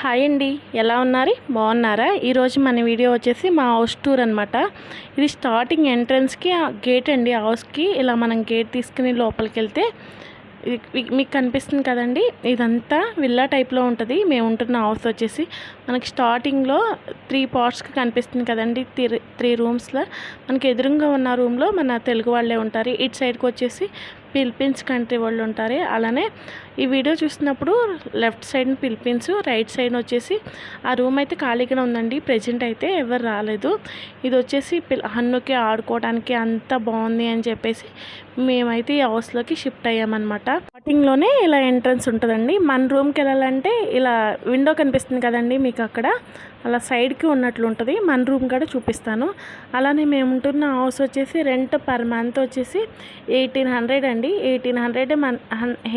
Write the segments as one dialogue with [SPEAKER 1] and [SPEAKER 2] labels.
[SPEAKER 1] Hi అండి. ఎలా ఉన్నారు? బాగున్నారా? ఈరోజు మన వీడియో వచ్చేసి మా హౌస్ టూర్ అనమాట ఇది స్టార్టింగ్ ఎంట్రన్స్కి గేట్ అండి హౌస్కి. ఇలా మనం గేట్ తీసుకుని లోపలికి వెళ్తే మీకు కనిపిస్తుంది కదండి. ఇదంతా విల్లా టైప్లో ఉంటుంది. మేము ఉంటున్న హౌస్ వచ్చేసి మనకి స్టార్టింగ్లో త్రీ పార్ట్స్కి కనిపిస్తుంది కదండి. త్రీ త్రీ రూమ్స్లో. మనకి ఎదురుగా ఉన్న రూమ్లో మన తెలుగు వాళ్ళే ఉంటారు. ఇటు సైడ్కి వచ్చేసి ఫిలిపీన్స్ కంట్రీ వాళ్ళు ఉంటారు అలానే ఈ వీడియో చూసినప్పుడు left side Philippines right side వచ్చేసి ఆ రూమ్ అయితే ఖాళీగానే ఉందండి ప్రజెంట్ అయితే ఎవరు రాలేదు. ఇది వచ్చేసి హన్నుకి ఆడుకోవడానికి అంత బాగుంది అని చెప్పేసి మేమైతే ఈ హౌస్లోకి షిఫ్ట్ అయ్యామన్నమాట. స్టార్టింగ్లోనే ఇలా ఎంట్రన్స్ ఉంటుందండి మన రూమ్కి వెళ్ళాలంటే ఇలా విండో కనిపిస్తుంది కదండి మీకు అక్కడ అలా సైడ్కి ఉన్నట్లు ఉంటుంది. మన రూమ్ కూడా చూపిస్తాను. అలానే మేము ఉంటున్న హౌస్ వచ్చేసి రెంట్ పర్ మంత్ వచ్చేసి ఎయిటీన్ హండ్రెడ్ అండి. ఎయిటీన్ హండ్రెడ్ మన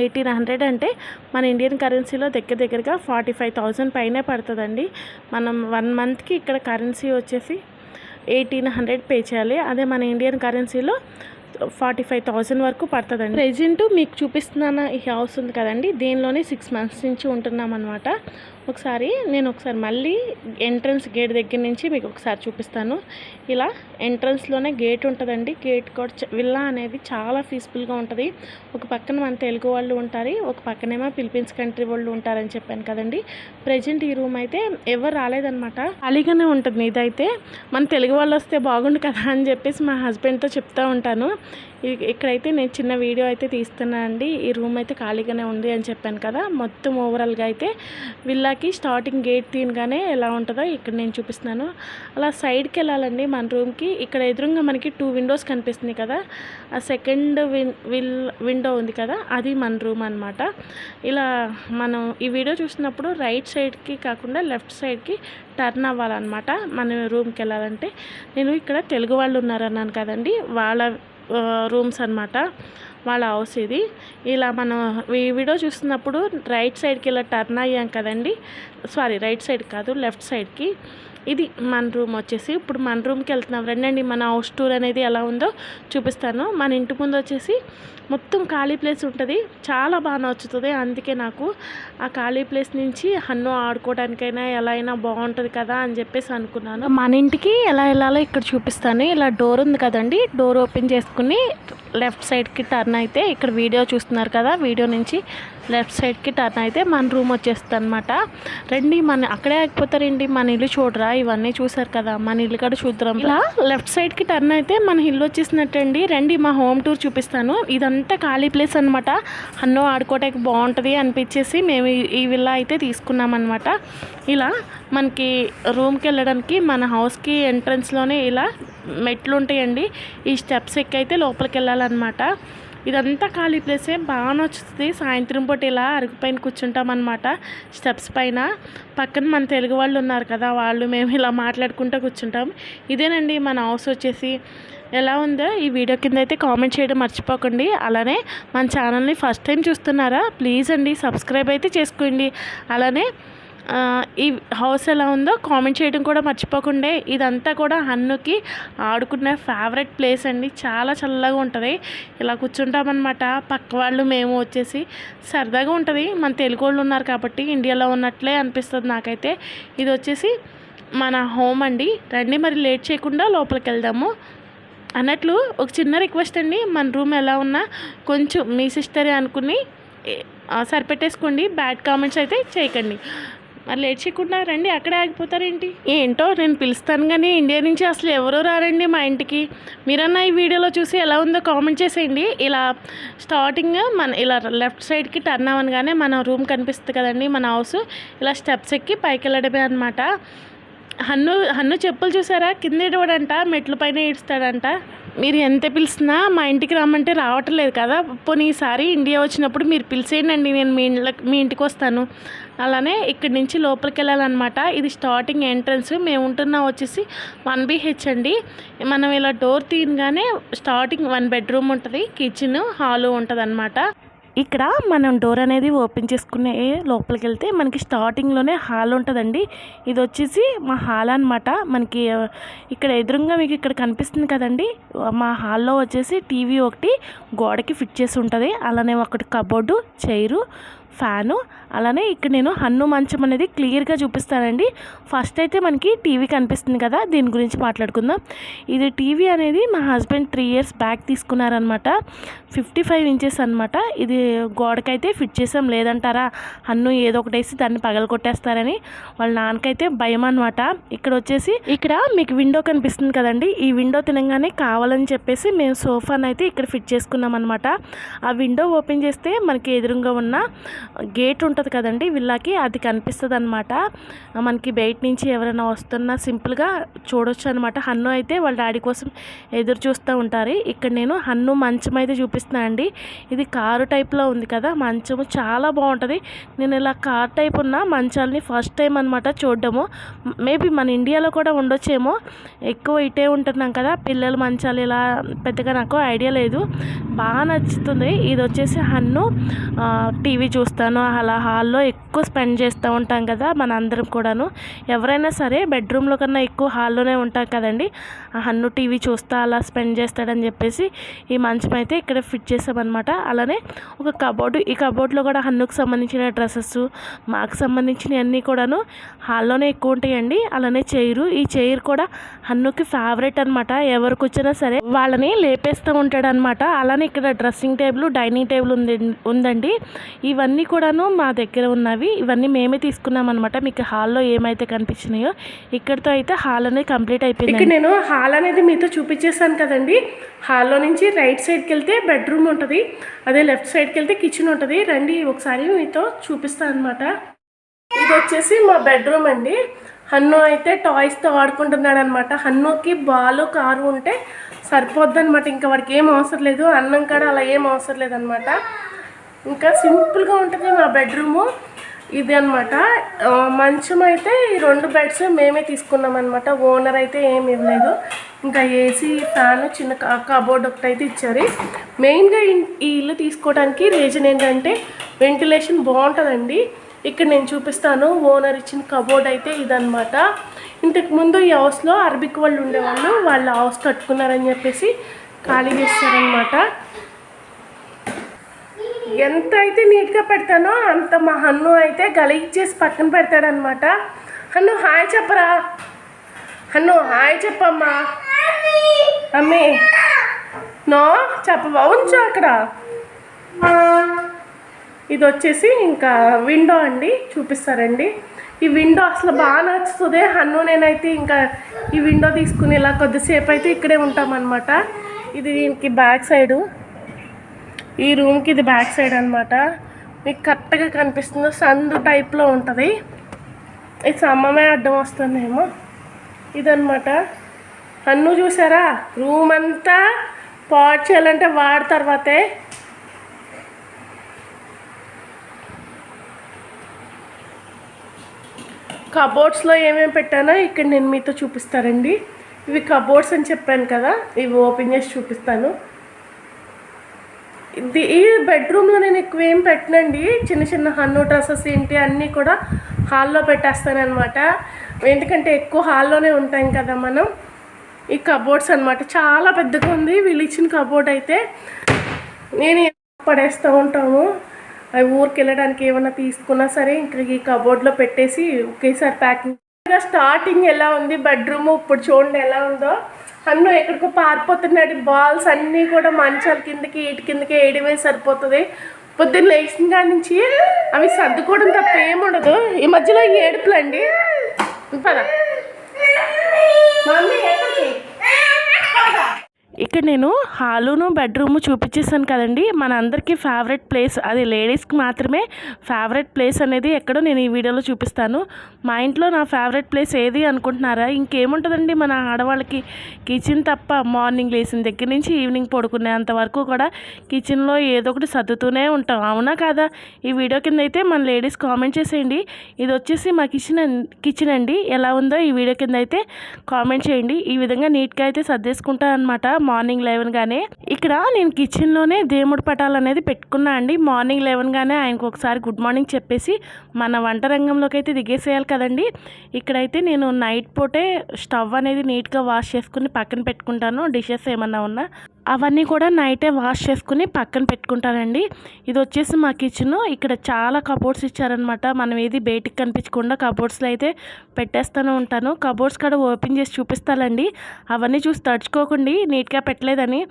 [SPEAKER 1] ఎయిటీన్ హండ్రెడ్ అంటే మన ఇండియన్ కరెన్సీలో దగ్గర దగ్గరగా ఫార్టీ ఫైవ్ థౌజండ్ పైనే పడుతుందండి. మనం వన్ మంత్కి ఇక్కడ కరెన్సీ వచ్చేసి ఎయిటీన్ హండ్రెడ్ పే చేయాలి. అదే మన ఇండియన్ కరెన్సీలో ఫార్టీ ఫైవ్ థౌజండ్ వరకు పడుతుందండి. ప్రెజెంట్ మీకు చూపిస్తున్న ఈ హౌస్ ఉంది కదండి. దీనిలోనే సిక్స్ మంత్స్ నుంచి ఉంటున్నాం అనమాట ఒకసారి నేను ఒకసారి మళ్ళీ ఎంట్రన్స్ గేట్ దగ్గర నుంచి మీకు ఒకసారి చూపిస్తాను. ఇలా ఎంట్రన్స్లోనే గేట్ ఉంటుందండి. గేట్ కూడా చ- విల్లా అనేది చాలా పీస్ఫుల్గా ఉంటుంది. ఒక పక్కన మన తెలుగు వాళ్ళు ఉంటారు ఒక పక్కనేమో ఫిలిపీన్స్ కంట్రీ వాళ్ళు ఉంటారని చెప్పాను కదండి. ప్రజెంట్ ఈ రూమ్ అయితే ఎవరు రాలేదనమాట ఖాళీగానే ఉంటుంది. ఇదైతే మన తెలుగు వాళ్ళు వస్తే బాగుండు కదా అని చెప్పేసి మా హస్బెండ్తో చెప్తూ ఉంటాను. ఇక్కడైతే నేను చిన్న వీడియో అయితే తీస్తున్నాను అండి. ఈ రూమ్ అయితే ఖాళీగానే ఉంది అని చెప్పాను కదా. మొత్తం ఓవరాల్గా అయితే విల్లాకి స్టార్టింగ్ గేట్ తీయగానే ఎలా ఉంటుందో ఇక్కడ నేను చూపిస్తున్నాను. అలా సైడ్కి వెళ్ళాలండి మన రూమ్కి. ఇక్కడ ఎదురుగా మనకి టూ విండోస్ కనిపిస్తుంది కదా. ఆ సెకండ్ విన్ విల్ విండో ఉంది కదా. అది మన రూమ్ అనమాట ఇలా మనం ఈ వీడియో చూసినప్పుడు రైట్ సైడ్కి కాకుండా లెఫ్ట్ సైడ్కి టర్న్ అవ్వాలన్నమాట. మన రూమ్కి వెళ్ళాలంటే. నేను ఇక్కడ తెలుగు వాళ్ళు ఉన్నారన్నాను కదండి. వాళ్ళ రూమ్స్ అన్నమాట వాళ్ళ హౌస్ ఇది. ఇలా మనం ఈ వీడియో చూస్తున్నప్పుడు రైట్ సైడ్కి ఇలా టర్న్ అయ్యాం కదండి. సారీ రైట్ సైడ్ కాదు లెఫ్ట్ సైడ్కి. ఇది మన రూమ్ వచ్చేసి. ఇప్పుడు మన రూమ్కి వెళ్తున్నాం. రండి మన హౌస్ టూర్ అనేది ఎలా ఉందో చూపిస్తాను. మన ఇంటి ముందు వచ్చేసి మొత్తం ఖాళీ ప్లేస్ ఉంటుంది. చాలా బాగా నచ్చుతుంది అందుకే నాకు ఆ ఖాళీ ప్లేస్ నుంచి హన్ను ఆడుకోవడానికైనా ఎలా అయినా బాగుంటుంది కదా అని చెప్పేసి అనుకున్నాను. మన ఇంటికి ఎలా వెళ్ళాలో ఇక్కడ చూపిస్తాను. ఇలా డోర్ ఉంది కదండి. డోర్ ఓపెన్ చేసుకుని లెఫ్ట్ సైడ్కి టర్న్ అయితే ఇక్కడ వీడియో చూస్తున్నారు కదా. వీడియో నుంచి లెఫ్ట్ సైడ్కి టర్న్ అయితే మన రూమ్ వచ్చేస్తుంది అనమాట రండి మన అక్కడే ఆగిపోతారండి మన ఇల్లు చూడరా ఇవన్నీ చూసారు కదా మన ఇల్లు కూడా చూద్దాం ఇలా? లెఫ్ట్ సైడ్కి టర్న్ అయితే మన ఇల్లు వచ్చేసినట్టండి. రండి మా హోమ్ టూర్ చూపిస్తాను. ఇదంతా ఖాళీ ప్లేస్ అనమాట అన్నో ఆడుకోవడానికి బాగుంటుంది అనిపించేసి మేము ఈ- ఈ విల్లా అయితే తీసుకున్నాం అనమాట ఇలా మనకి రూమ్కి వెళ్ళడానికి మన హౌస్కి ఎంట్రన్స్లోనే ఇలా మెట్లు ఉంటాయండి. ఈ స్టెప్స్ ఎక్కైతే లోపలికి వెళ్ళాలన్నమాట. ఇదంతా ఖాళీ ప్లేసే బాగా నచ్చుతుంది. సాయంత్రం పూట ఇలా అరుగు పైన కూర్చుంటాం అనమాట స్టెప్స్ పైన. పక్కన మన తెలుగు వాళ్ళు ఉన్నారు కదా వాళ్ళు మేము ఇలా మాట్లాడుకుంటూ కూర్చుంటాం. ఇదేనండి మన హౌస్ వచ్చేసి. ఎలా ఉందో ఈ వీడియో కింద అయితే కామెంట్ చేయడం మర్చిపోకండి. అలానే మన ఛానల్ని ఫస్ట్ టైం చూస్తున్నారా ప్లీజ్ అండి సబ్స్క్రైబ్ అయితే చేసుకోండి. అలానే ఈ హౌస్ ఎలా ఉందో కామెంట్ చేయడం కూడా మర్చిపోకుండా. ఇదంతా కూడా హన్నుకి ఆడుకునే ఫేవరెట్ ప్లేస్ అండి. చాలా చల్లగా ఉంటుంది. ఇలా కూర్చుంటామన్నమాట. పక్క వాళ్ళు మేము వచ్చేసి సరదాగా ఉంటుంది. మన తెలుగు వాళ్ళు ఉన్నారు కాబట్టి ఇండియాలో ఉన్నట్లే అనిపిస్తుంది నాకైతే. ఇది వచ్చేసి మన హోమ్ అండి. రండి మరి లేట్ చేయకుండా లోపలికి వెళ్దాము. అన్నట్లు ఒక చిన్న రిక్వెస్ట్ అండి. మన రూమ్ ఎలా ఉన్నా కొంచెం మీ సిస్టరే అనుకుని సరిపెట్టేసుకోండి. బ్యాడ్ కామెంట్స్ అయితే చేయకండి. మరి లేట్ చేయకుండా రండి అక్కడే ఆగిపోతారేంటి ఏంటో? నేను పిలుస్తాను కానీ ఇండియా నుంచి అసలు ఎవరూ రారండి మా ఇంటికి? మీరన్నా ఈ వీడియోలో చూసి ఎలా ఉందో కామెంట్ చేసేయండి. ఇలా స్టార్టింగ్ మన ఇలా లెఫ్ట్ సైడ్కి టర్న్ అవ్వగానే మన రూమ్ కనిపిస్తుంది కదండి మన హౌస్ ఇలా స్టెప్స్ ఎక్కి పైకి వెళ్ళడమే అనమాట హన్ను హన్ను చెప్పులు చూసారా? కింద ఇడవడంట మెట్ల పైన ఇడుస్తాడంట మీరు ఎంత పిలిచినా మా ఇంటికి రమ్మంటే రావటం లేదు కదా. పోనీ ఈసారి ఇండియా వచ్చినప్పుడు మీరు పిలిచేయండి నేను మీ ఇంట్లో మీ ఇంటికి వస్తాను. అలానే ఇక్కడి నుంచి లోపలికి వెళ్ళాలన్నమాట. ఇది స్టార్టింగ్ ఎంట్రన్స్. మేము ఉంటున్న వచ్చేసి వన్ బీహెచ్ అండి. మనం ఇలా డోర్ తీయగానే స్టార్టింగ్ వన్ బెడ్రూమ్ ఉంటుంది కిచెన్ హాలు ఉంటుంది ఇక్కడ మనం డోర్ అనేది ఓపెన్ చేసుకునే లోపలికి వెళ్తే మనకి స్టార్టింగ్లోనే హాల్ ఉంటుందండి. ఇది వచ్చేసి మా హాల్ అనమాట మనకి ఇక్కడ ఎదురుగా మీకు ఇక్కడ కనిపిస్తుంది కదండి. మా హాల్లో వచ్చేసి టీవీ ఒకటి గోడకి ఫిట్ చేసి ఉంటుంది. అలానే ఒకటి కబోర్డు చైరు ఫ్యాను. అలానే ఇక్కడ నేను హన్ను మంచం అనేది క్లియర్గా చూపిస్తానండి. ఫస్ట్ అయితే మనకి టీవీ కనిపిస్తుంది కదా దీని గురించి మాట్లాడుకుందాం. ఇది టీవీ అనేది మా హస్బెండ్ త్రీ ఇయర్స్ బ్యాక్ తీసుకున్నారనమాట ఫిఫ్టీ ఫైవ్ ఇంచెస్ అనమాట ఇది గోడకైతే ఫిట్ చేసాం లేదంటారా? హన్ను ఏదో ఒకటి వేసి దాన్ని పగల కొట్టేస్తారని వాళ్ళ నాన్నకైతే భయం అనమాట ఇక్కడ వచ్చేసి ఇక్కడ మీకు విండో కనిపిస్తుంది కదండి. ఈ విండో తినగానే కావాలని చెప్పేసి మేము సోఫానైతే అయితే ఇక్కడ ఫిట్ చేసుకున్నాం అనమాట ఆ విండో ఓపెన్ చేస్తే మనకి ఎదురుగా ఉన్న గేట్ ఉంటుంది కదండి విల్లాకి అది కనిపిస్తుంది అనమాట మనకి బయట నుంచి ఎవరైనా వస్తున్నా సింపుల్గా చూడొచ్చు అనమాట హన్ను అయితే వాళ్ళ డాడీ కోసం ఎదురు చూస్తూ ఉంటారు. ఇక్కడ నేను హన్ను మంచం అయితే చూపిస్తున్నా అండి. ఇది కారు టైప్లో ఉంది కదా మంచము చాలా బాగుంటుంది. నేను ఇలా కార్ టైప్ ఉన్న మంచాలని ఫస్ట్ టైం అనమాట చూడడము. మేబీ మన ఇండియాలో కూడా ఉండొచ్చేమో. ఎక్కువ ఇటే ఉంటున్నాం కదా పిల్లల మంచాలు ఇలా పెద్దగా నాకు ఐడియా లేదు. బాగా నచ్చుతుంది. ఇది వచ్చేసి హన్ను టీవీ చూస్తాను. అలా హాల్లో ఎక్కువ స్పెండ్ చేస్తూ ఉంటాం కదా మన అందరం కూడాను. ఎవరైనా సరే బెడ్రూమ్లో కన్నా ఎక్కువ హాల్లోనే ఉంటాం కదండి. ఆ హన్ను టీవీ చూస్తా అలా స్పెండ్ చేస్తాడని చెప్పేసి ఈ మంచం అయితే ఇక్కడ ఫిట్ చేసామన్నమాట. అలానే ఒక కబోర్డు ఈ కబోర్డ్లో కూడా హన్నుకు సంబంధించిన డ్రెస్సెస్ మాకు సంబంధించినవి అన్నీ కూడాను హాల్లోనే ఎక్కువ ఉంటాయండి. అలానే చైరు ఈ చైర్ కూడా హన్నుకి ఫేవరెట్ అనమాట ఎవరు కూర్చున్నా సరే వాళ్ళని లేపేస్తూ ఉంటాడనమాట అలానే ఇక్కడ డ్రెస్సింగ్ టేబుల్ డైనింగ్ టేబుల్ ఉంది ఉందండి. ఇవన్నీ కూడాను మా దగ్గర ఉన్నవి. ఇవన్నీ మేమే తీసుకున్నాం అనమాట మీకు హాల్లో ఏమైతే కనిపించినాయో ఇక్కడితో అయితే హాల్ అనేది కంప్లీట్ అయిపోయింది.
[SPEAKER 2] ఇక్కడ నేను హాల్ అనేది మీతో చూపించేసాను కదండి. హాల్లో నుంచి రైట్ సైడ్కి వెళ్తే బెడ్రూమ్ ఉంటుంది. అదే లెఫ్ట్ సైడ్కి వెళ్తే కిచెన్ ఉంటుంది. రండి ఒకసారి మీతో చూపిస్తాను అనమాట ఇది వచ్చేసి మా బెడ్రూమ్ అండి. హన్ను అయితే టాయ్స్తో ఆడుకుంటున్నాడు అనమాట హన్నుకి బాలు కారు ఉంటే సరిపోద్ది అనమాట ఇంకా వాడికి ఏం అవసరం లేదు. అన్నం కాడ అలా ఏం అవసరం లేదనమాట ఇంకా సింపుల్గా ఉంటుంది మా బెడ్రూము. ఇది అనమాట మంచం అయితే ఈ రెండు బెడ్స్ మేమే తీసుకున్నాం అనమాట ఓనర్ అయితే ఏమి ఇవ్వలేదు. ఇంకా ఏసీ ఫ్యాన్ చిన్న కబోర్డ్ ఒకటి అయితే ఇచ్చారు. మెయిన్గా ఈ ఇల్లు తీసుకోవడానికి రీజన్ ఏంటంటే వెంటిలేషన్ బాగుంటుందండి. ఇక్కడ నేను చూపిస్తాను. ఓనర్ ఇచ్చిన కబోర్డ్ అయితే ఇదనమాట ఇంతకు ముందు ఈ హౌస్లో అరబిక్ వాళ్ళు ఉండేవాళ్ళు. వాళ్ళు హౌస్ కట్టుకున్నారని చెప్పేసి ఖాళీ చేస్తారనమాట ఎంత అయితే నీట్గా పెడతానో అంత మా హన్ను అయితే గలీజ్ చేసి పక్కన పెడతాడనమాట హన్ను హాయ్ చెప్పరా? హన్ను హాయ్ చెప్పమ్మా. అమ్మి నో చెప్పవా? ఉంచు అక్కడ. ఇది వచ్చేసి ఇంకా విండో అండి చూపిస్తారండి. ఈ విండో అసలు బాగా నచ్చుతుంది. హన్ను నేనైతే ఇంకా ఈ విండో తీసుకుని ఇలా కొద్దిసేపు అయితే ఇక్కడే ఉంటామన్నమాట. ఇది దీనికి బ్యాక్ సైడు. ఈ రూమ్కి ఇది బ్యాక్ సైడ్ అనమాట మీకు కరెక్ట్గా కనిపిస్తుంది. సందు టైప్లో ఉంటుంది. ఇది సమ్మమే అడ్డం వస్తుందేమో. ఇదనమాట అన్ను చూసారా? రూమ్ అంతా పాట్ చేయాలంటే వాడి తర్వాతే. కబోర్డ్స్లో ఏమేమి పెట్టానో ఇక్కడ నేను మీతో చూపిస్తారండి ఇవి కబోర్డ్స్ అని చెప్పాను కదా. ఇవి ఓపెన్ చేసి చూపిస్తాను. ఇది ఈ బెడ్రూమ్లో నేను ఎక్కువ ఏం పెట్టనండి. చిన్న చిన్న హన్ను డ్రెస్సెస్ ఏంటి అన్నీ కూడా హాల్లో పెట్టేస్తానమాట ఎందుకంటే ఎక్కువ హాల్లోనే ఉంటాం కదా మనం. ఈ కబోర్డ్స్ అనమాట చాలా పెద్దగా ఉంది. వీళ్ళు ఇచ్చిన కబోర్డ్ అయితే నేను పడేస్తూ ఉంటాము. అవి ఊరికి వెళ్ళడానికి ఏమైనా తీసుకున్నా సరే ఇంకా ఈ కబోర్డ్లో పెట్టేసి ఒకేసారి ప్యాకింగ్ స్టార్టింగ్ ఎలా ఉంది? బెడ్రూమ్ ఇప్పుడు చూడండి ఎలా ఉందో. అన్ను ఎక్కడికో పారిపోతున్నాడు. బాల్స్ అన్నీ కూడా మంచాల కిందకి ఇటు కిందకి వేయడమే సరిపోతుంది. పొద్దున్న లేచిన కాడి నుంచి అవి సర్దుకోవడం తప్ప ఏముండదు ఈ మధ్యలో ఏడుపులండి. పద. మమ్మీ ఎక్కడికి?
[SPEAKER 1] ఇక్కడ నేను హాలును బెడ్రూమ్ చూపించేసాను కదండి. మన అందరికీ ఫేవరెట్ ప్లేస్ అది లేడీస్కి మాత్రమే ఫేవరెట్ ప్లేస్ అనేది ఎక్కడో నేను ఈ వీడియోలో చూపిస్తాను. మా ఇంట్లో నా ఫేవరెట్ ప్లేస్ ఏది అనుకుంటున్నారా? ఇంకేముంటుందండి మన ఆడవాళ్ళకి కిచెన్ తప్ప మార్నింగ్ లేచిన దగ్గర నుంచి ఈవినింగ్ పడుకునేంత వరకు కూడా కిచెన్లో ఏదో ఒకటి సర్దుతూనే ఉంటాం. అవునా కాదా? ఈ వీడియో కింద అయితే మన లేడీస్ కామెంట్ చేసేయండి. ఇది వచ్చేసి మా కిచెన్ అన్- కిచెన్ అండి. ఎలా ఉందో ఈ వీడియో కింద అయితే కామెంట్ చేయండి. ఈ విధంగా నీట్గా అయితే సర్దేసుకుంటాను అనమాట మార్నింగ్ లేవనగానే ఇక్కడ నేను కిచెన్లోనే దేవుడి పటాలు అనేది పెట్టుకున్నా అండి. మార్నింగ్ లేవనగానే ఆయనకు ఒకసారి గుడ్ మార్నింగ్ చెప్పేసి మన వంట రంగంలోకి అయితే దిగేసేయాలి కదండి. ఇక్కడైతే నేను నైట్ పూటే స్టవ్ అనేది నీట్గా వాష్ చేసుకుని పక్కన పెట్టుకుంటాను. డిషెస్ ఏమన్నా ఉన్నా. అవన్నీ కూడా నైటే వాష్ చేసుకుని పక్కన పెట్టుకుంటానండి. ఇది వచ్చేసి మా కిచెన్ ఇక్కడ చాలా కబోర్డ్స్ ఇచ్చారనమాట మనం ఏది బయటికి కనిపించకుండా కబోర్డ్స్లో అయితే పెట్టేస్తూనే ఉంటాను. కబోర్డ్స్ కూడా ఓపెన్ చేసి చూపిస్తానండి. అవన్నీ చూసి తడుచుకోకండి నీట్గా పెట్టలేదని.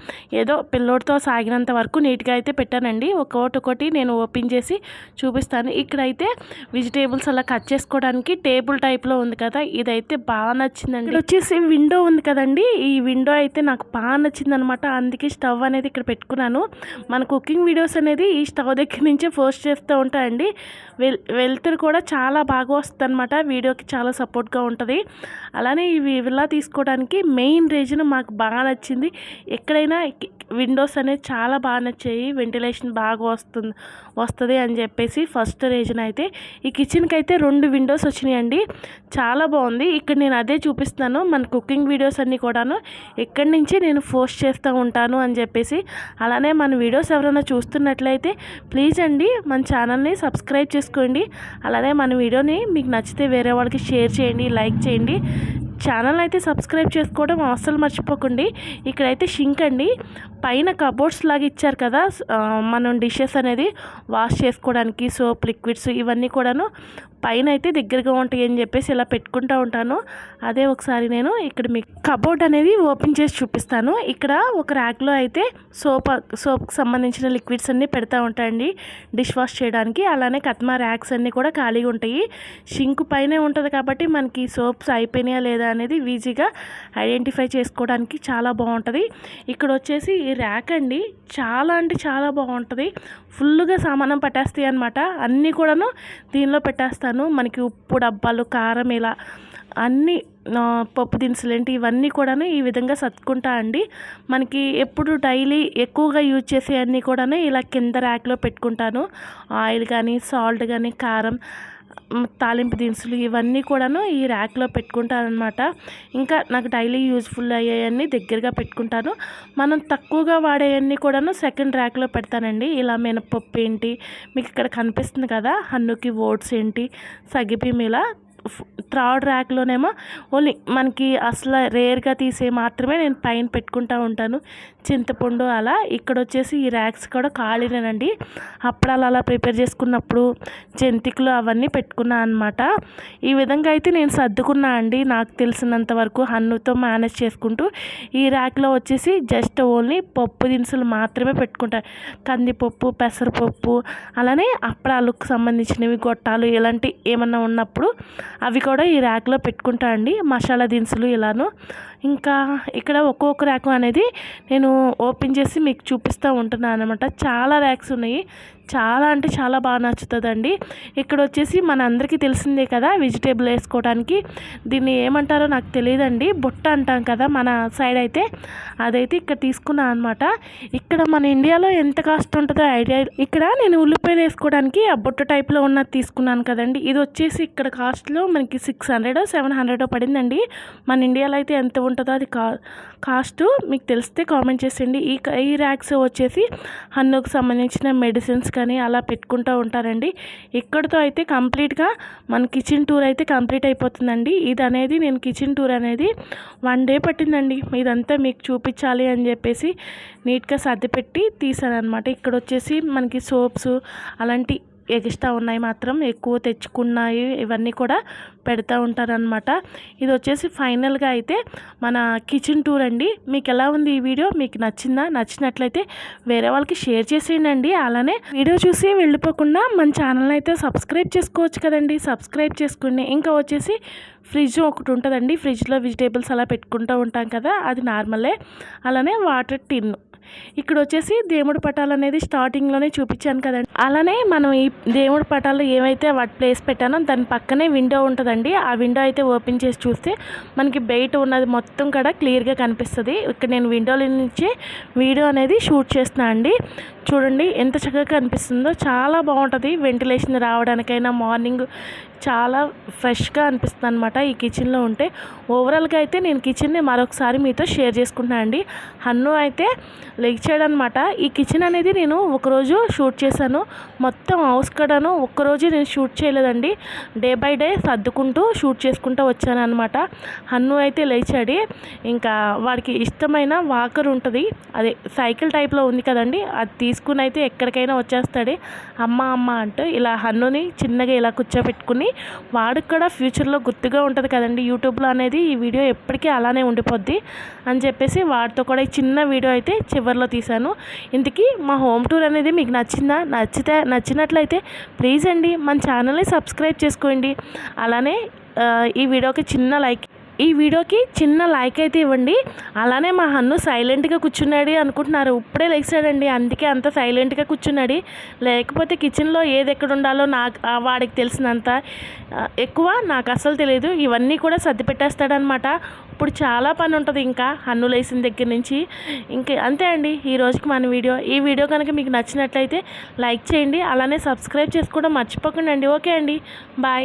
[SPEAKER 1] ఏదో పిల్లోడితో సాగినంత వరకు నీట్గా అయితే పెట్టానండి. ఒక్కొక్కటి ఒకటి నేను ఓపెన్ చేసి చూపిస్తాను. ఇక్కడైతే వెజిటేబుల్స్ అలా కట్ చేసుకోవడానికి టేబుల్ టైప్లో ఉంది కదా ఇదైతే బాగా నచ్చిందండి. వచ్చేసి విండో ఉంది కదండి. ఈ విండో అయితే నాకు బాగా నచ్చిందనమాట అందుకే స్టవ్ అనేది ఇక్కడ పెట్టుకున్నాను. మన కుకింగ్ వీడియోస్ అనేది ఈ స్టవ్ దగ్గర నుంచే పోస్ట్ చేస్తూ ఉంటాయండి. వెల్ వెళ్తురు కూడా చాలా బాగా వస్తుంది అనమాట వీడియోకి చాలా సపోర్ట్గా ఉంటుంది. అలానే ఇవి ఇలా తీసుకోవడానికి మెయిన్ రీజన్ మాకు బాగా నచ్చింది. ఎక్కడైనా విండోస్ అనేది చాలా బాగా నచ్చాయి. వెంటిలేషన్ బాగా వస్తుంది. వస్తుంది అని చెప్పేసి ఫస్ట్ రీజన్ అయితే ఈ కిచెన్కి అయితే రెండు విండోస్ వచ్చినాయండి. చాలా బాగుంది. ఇక్కడ నేను అదే చూపిస్తాను మన కుకింగ్ వీడియోస్ అన్నీ కూడాను ఇక్కడి నుంచి నేను పోస్ట్ చేస్తూ ఉంటాను అని చెప్పేసి. అలానే మన వీడియోస్ ఎవరైనా చూస్తున్నట్లయితే ప్లీజ్ అండి మన ఛానల్ని సబ్స్క్రైబ్ చేసుకోండి. అలానే మన వీడియోని మీకు నచ్చితే వేరే వాళ్ళకి షేర్ చేయండి లైక్ చేయండి. ఛానల్ అయితే సబ్స్క్రైబ్ చేసుకోవడం అస్సలు మర్చిపోకండి. ఇక్కడైతే షింక్ అండి. పైన కబోర్డ్స్ లాగా ఇచ్చారు కదా మనం డిషెస్ అనేది వాష్ చేసుకోవడానికి సోప్ లిక్విడ్స్ ఇవన్నీ కూడాను పైన అయితే దగ్గరగా ఉంటాయి అని చెప్పేసి ఇలా పెట్టుకుంటూ ఉంటాను. అదే ఒకసారి నేను ఇక్కడ మీకు కబోర్డ్ అనేది ఓపెన్ చేసి చూపిస్తాను. ఇక్కడ ఒక ర్యాక్లో అయితే సోప్ సోప్కి సంబంధించిన లిక్విడ్స్ అన్నీ పెడతా ఉంటాయండి. డిష్ వాష్ చేయడానికి. అలానే కత్మా ర్యాక్స్ అన్నీ కూడా ఖాళీగా ఉంటాయి. షింక్ పైనే ఉంటుంది కాబట్టి మనకి సోప్స్ అయిపోయినాయా లేదా అనేది ఈజీగా ఐడెంటిఫై చేసుకోవడానికి చాలా బాగుంటుంది. ఇక్కడ వచ్చేసి ఈ ర్యాక్ అండి చాలా అంటే చాలా బాగుంటుంది. ఫుల్గా సామానం పట్టేస్తాయి అనమాట అన్నీ కూడాను దీనిలో పెట్టేస్తాను. మనకి ఉప్పు డబ్బాలు కారం ఇలా అన్నీ పప్పు దినుసులు ఏంటి ఇవన్నీ కూడాను ఈ విధంగా సర్దుకుంటా అండి. మనకి ఎప్పుడు డైలీ ఎక్కువగా యూజ్ చేసే అన్నీ కూడాను ఇలా కింద ర్యాక్లో పెట్టుకుంటాను. ఆయిల్ కానీ సాల్ట్ కానీ కారం తాలింపు దినుసులు ఇవన్నీ కూడాను ఈ ర్యాక్లో పెట్టుకుంటానమాట ఇంకా నాకు డైలీ యూజ్ఫుల్ అయ్యేవన్నీ దగ్గరగా పెట్టుకుంటాను. మనం తక్కువగా వాడేవన్నీ కూడాను సెకండ్ ర్యాక్లో పెడతానండి. ఇలా మినపప్పు ఏంటి మీకు ఇక్కడ కనిపిస్తుంది కదా హన్నుకి ఓట్స్ ఏంటి సగిపిం ఇలా థర్డ్ ర్యాక్లోనేమో ఓన్లీ మనకి అసలు రేర్గా తీసే మాత్రమే నేను పైన పెట్టుకుంటా ఉంటాను. చింతపండు అలా ఇక్కడ వచ్చేసి ఈ ర్యాక్స్ కూడా ఖాళీనేనండి. అప్పుడు అలా ప్రిపేర్ చేసుకున్నప్పుడు జంతికలు అవన్నీ పెట్టుకున్నా అనమాట ఈ విధంగా అయితే నేను సర్దుకున్నా అండి. నాకు తెలిసినంత వరకు హన్నుతో మేనేజ్ చేసుకుంటూ ఈ ర్యాక్లో వచ్చేసి జస్ట్ ఓన్లీ పప్పు దినుసులు మాత్రమే పెట్టుకుంటా. కందిపప్పు పెసరపప్పు అలానే అప్పడాలకు సంబంధించినవి గొట్టాలు ఇలాంటి ఏమన్నా ఉన్నప్పుడు అవి కూడా ఈ ర్యాక్లో పెట్టుకుంటా అండి. మసాలా దినుసులు ఇలాను. ఇంకా ఇక్కడ ఒక్కొక్క ర్యాక్ అనేది నేను ఓపెన్ చేసి మీకు చూపిస్తూ ఉంటున్నాను అనమాట చాలా ర్యాక్స్ ఉన్నాయి. చాలా అంటే చాలా బాగా నచ్చుతుందండి. ఇక్కడ వచ్చేసి మన అందరికీ తెలిసిందే కదా వెజిటేబుల్ వేసుకోవడానికి దీన్ని ఏమంటారో నాకు తెలియదండి. బుట్ట అంటాం కదా మన సైడ్ అయితే. అదైతే ఇక్కడ తీసుకున్నాను అనమాట ఇక్కడ మన ఇండియాలో ఎంత కాస్ట్ ఉంటుందో ఐడియా ఇక్కడ నేను ఉల్లిపాయలు వేసుకోవడానికి ఆ బుట్ట టైప్లో ఉన్నది తీసుకున్నాను కదండి. ఇది వచ్చేసి ఇక్కడ కాస్ట్లో మనకి సిక్స్ హండ్రెడ్ సెవెన్ హండ్రెడ్ పడిందండి. మన ఇండియాలో అయితే ఎంత ఉంటుందో అది కా కాస్ట్ మీకు తెలిస్తే కామెంట్ చేసేయండి. ఈ క- ఈ ర్యాక్స్ వచ్చేసి హన్నుకు సంబంధించిన మెడిసిన్స్ కానీ అలా పెట్టుకుంటూ ఉంటారండి. ఇక్కడితో అయితే కంప్లీట్గా మన కిచెన్ టూర్ అయితే కంప్లీట్ అయిపోతుందండి. ఇది అనేది నేను కిచెన్ టూర్ అనేది వన్ డే పట్టిందండి. ఇదంతా మీకు చూపించాలి అని చెప్పేసి నీట్గా సర్దిపెట్టి తీసాను అనమాట ఇక్కడ వచ్చేసి మనకి సోప్స్ అలాంటి ఎగిస్తూ ఉన్నాయి మాత్రం ఎక్కువ తెచ్చుకున్నాయి ఇవన్నీ కూడా పెడతా ఉంటారనమాట ఇది వచ్చేసి ఫైనల్గా అయితే మన కిచెన్ టూర్ అండి. మీకు ఎలా ఉంది ఈ వీడియో? మీకు నచ్చిందా? నచ్చినట్లయితే వేరే వాళ్ళకి షేర్ చేసేయండి అలానే వీడియో చూసి వెళ్ళిపోకుండా మన ఛానల్ అయితే సబ్స్క్రైబ్ చేసుకోవచ్చు కదండి. సబ్స్క్రైబ్ చేసుకోండి ఇంకా వచ్చేసి ఫ్రిడ్జ్ ఒకటి ఉంటుందండి. ఫ్రిడ్జ్లో వెజిటేబుల్స్ అలా పెట్టుకుంటూ ఉంటాం కదా అది నార్మలే. అలానే వాటర్ టిన్. ఇక్కడ వచ్చేసి దేవుడి పటాలు అనేది స్టార్టింగ్లోనే చూపించాను కదండి. అలానే మనం ఈ దేవుడి పటాలు ఏమైతే వాటి ప్లేస్ పెట్టానో దాని పక్కనే విండో ఉంటుందండి. ఆ విండో అయితే ఓపెన్ చేసి చూస్తే మనకి బయట ఉన్నది మొత్తం కూడా క్లియర్గా కనిపిస్తుంది. ఇక్కడ నేను విండోలో నుంచి వీడియో అనేది షూట్ చేస్తున్నా అండి. చూడండి ఎంత చక్కగా కనిపిస్తుందో. చాలా బాగుంటుంది వెంటిలేషన్ రావడానికైనా మార్నింగ్ చాలా ఫ్రెష్గా అనిపిస్తుంది అనమాట ఈ కిచెన్లో ఉంటే. ఓవరాల్గా అయితే నేను కిచెన్ని మరొకసారి మీతో షేర్ చేసుకుంటున్నాను అండి. హన్ను అయితే లెగిచాడనమాట ఈ కిచెన్ అనేది నేను ఒకరోజు షూట్ చేశాను. మొత్తం హౌస్ కడను ఒక్కరోజు నేను షూట్ చేయలేదండి. డే బై డే సర్దుకుంటూ షూట్ చేసుకుంటూ వచ్చాను అనమాట హన్ను అయితే లేచాడి. ఇంకా వాడికి ఇష్టమైన వాకర్ ఉంటుంది. అదే సైకిల్ టైప్లో ఉంది కదండి. అది తీసుకుని అయితే ఎక్కడికైనా వచ్చేస్తాడు. అమ్మ అమ్మ అంటూ ఇలా హన్నుని చిన్నగా ఇలా కూర్చోబెట్టుకుని వాడికి కూడా ఫ్యూచర్లో గుర్తుగా ఉంటుంది కదండి. యూట్యూబ్లో అనేది ఈ వీడియో ఎప్పటికీ అలానే ఉండిపోద్ది అని చెప్పేసి వాడితో కూడా ఈ చిన్న వీడియో అయితే చివరిలో తీశాను. ఇంతకీ మా హోమ్ టూర్ అనేది మీకు నచ్చిందా? నచ్చితే నచ్చినట్లయితే ప్లీజ్ అండి మన ఛానల్ని సబ్స్క్రైబ్ చేసుకోండి. అలానే ఈ వీడియోకి చిన్న లైక్ ఈ వీడియోకి చిన్న లైక్ అయితే ఇవ్వండి. అలానే మా హన్ను సైలెంట్గా కూర్చున్నాడు అనుకుంటున్నారు. ఇప్పుడే లేచాడండి. అందుకే అంత సైలెంట్గా కూర్చున్నాడు. లేకపోతే కిచెన్లో ఏది ఎక్కడ ఉండాలో నాకు వాడికి తెలిసినంత ఎక్కువ నాకు అసలు తెలియదు. ఇవన్నీ కూడా సర్ది పెట్టేస్తాడనమాట ఇప్పుడు చాలా పని ఉంటుంది ఇంకా హన్ను లేసిన దగ్గర నుంచి. ఇంకే అంతే అండి ఈ రోజుకి మన వీడియో. ఈ వీడియో కనుక మీకు నచ్చినట్లయితే లైక్ చేయండి. అలానే సబ్స్క్రైబ్ చేసుకోవడం మర్చిపోకండి అండి. ఓకే అండి. బాయ్.